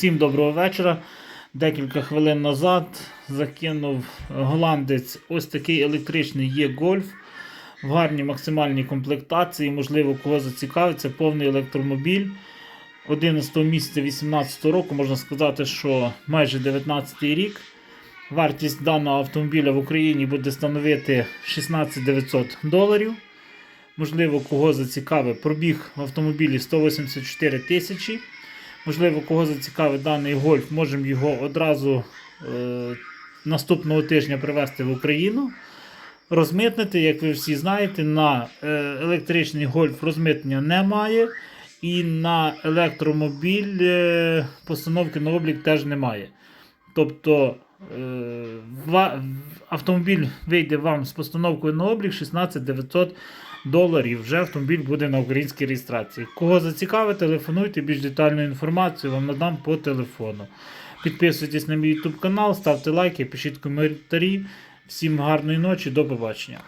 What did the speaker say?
Всім доброго вечора. Декілька хвилин назад закинув голландець ось такий електричний є гольф в гарній максимальній комплектації. Можливо, кого зацікавить, це повний електромобіль. 11 місяця 2018 року можна сказати, що майже 19 рік. Вартість даного автомобіля в Україні буде становити 16 900 доларів. Можливо, кого зацікавить пробіг в автомобілі 184 тисячі. Можливо, кого зацікавить даний гольф, можемо його одразу е, наступного тижня привезти в Україну. Розмитнити, як ви всі знаєте, на е, електричний гольф розмитнення немає. І на електромобіль е, постановки на облік теж немає. Тобто е, ва- автомобіль вийде вам з постановкою на облік 16 900 доларів. Вже автомобіль буде на українській реєстрації. Кого зацікавить, телефонуйте більш детальну інформацію вам надам по телефону. Підписуйтесь на мій YouTube канал, ставте лайки, пишіть коментарі. Всім гарної ночі, до побачення.